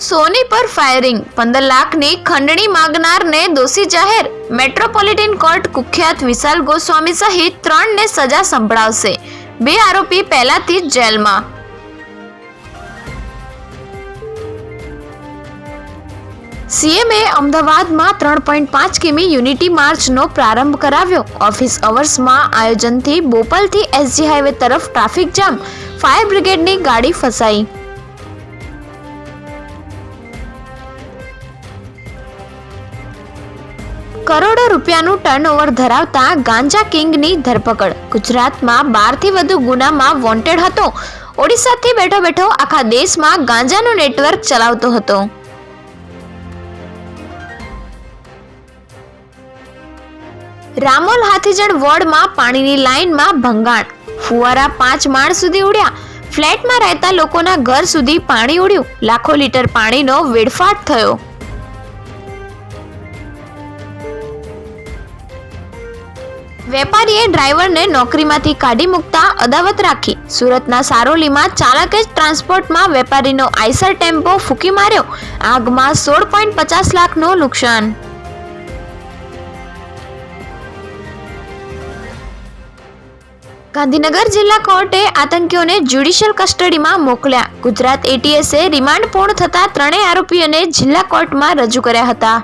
Firing. પંદર લાખની ખંડણી માગનારને દોષી જાહેર. મેટ્રોપોલિટન કોર્ટ કુખ્યાત વિશાલ ગોસ્વામી સહિત ત્રણને સજા સંભળાવશે. બે આરોપી પહેલાથી જ જેલમાં. સીએમએ અમદાવાદમાં ત્રણ પોઈન્ટ પાંચ કિમી યુનિટી માર્ચનો પ્રારંભ કરાવ્યો. ઓફિસ અવર્સમાં આયોજનથી બોપલથી એસજી હાઈવે તરફ ટ્રાફિક જામ. ફાયર બ્રિગેડની ગાડી ફસાઈ. કરોડો રૂપિયાનું ટર્નઓવર ધરાવતા ગાંજા કિંગની ધરપકડ. ગુજરાતમાં બારથી વધુ ગુનામાં વોન્ટેડ હતો. ઓડિશાથી બેઠો બેઠો આખા દેશમાં ગાંજાનું નેટવર્ક ચલાવતો હતો. રામોલ હાથીજણ વોર્ડમાં પાણીની લાઇનમાં ભંગાણ. ફુવારા પાંચ માળ સુધી ઉડ્યા. ફ્લેટમાં રહેતા લોકોના ઘર સુધી પાણી ઉડ્યું. લાખો લીટર પાણીનો વેડફાટ થયો. વેપારીએ ડ્રાઈવરને નોકરીમાંથી કાઢી મૂકતા અદાવત રાખી. સુરતના સારોલીમાં ચાલકે જ ટ્રાન્સપોર્ટમાં વેપારીનો આઈસર ટેમ્પો ફૂંકી માર્યો. આગમાં સોળ પોઈન્ટ પચાસ લાખનું નુકસાન. ગાંધીનગર જિલ્લા કોર્ટે આતંકીઓને જ્યુડિશિયલ કસ્ટડીમાં મોકલ્યા. ગુજરાત એટીએસે રિમાન્ડ પૂર્ણ થતા ત્રણેય આરોપીઓને જિલ્લા કોર્ટમાં રજૂ કર્યા હતા.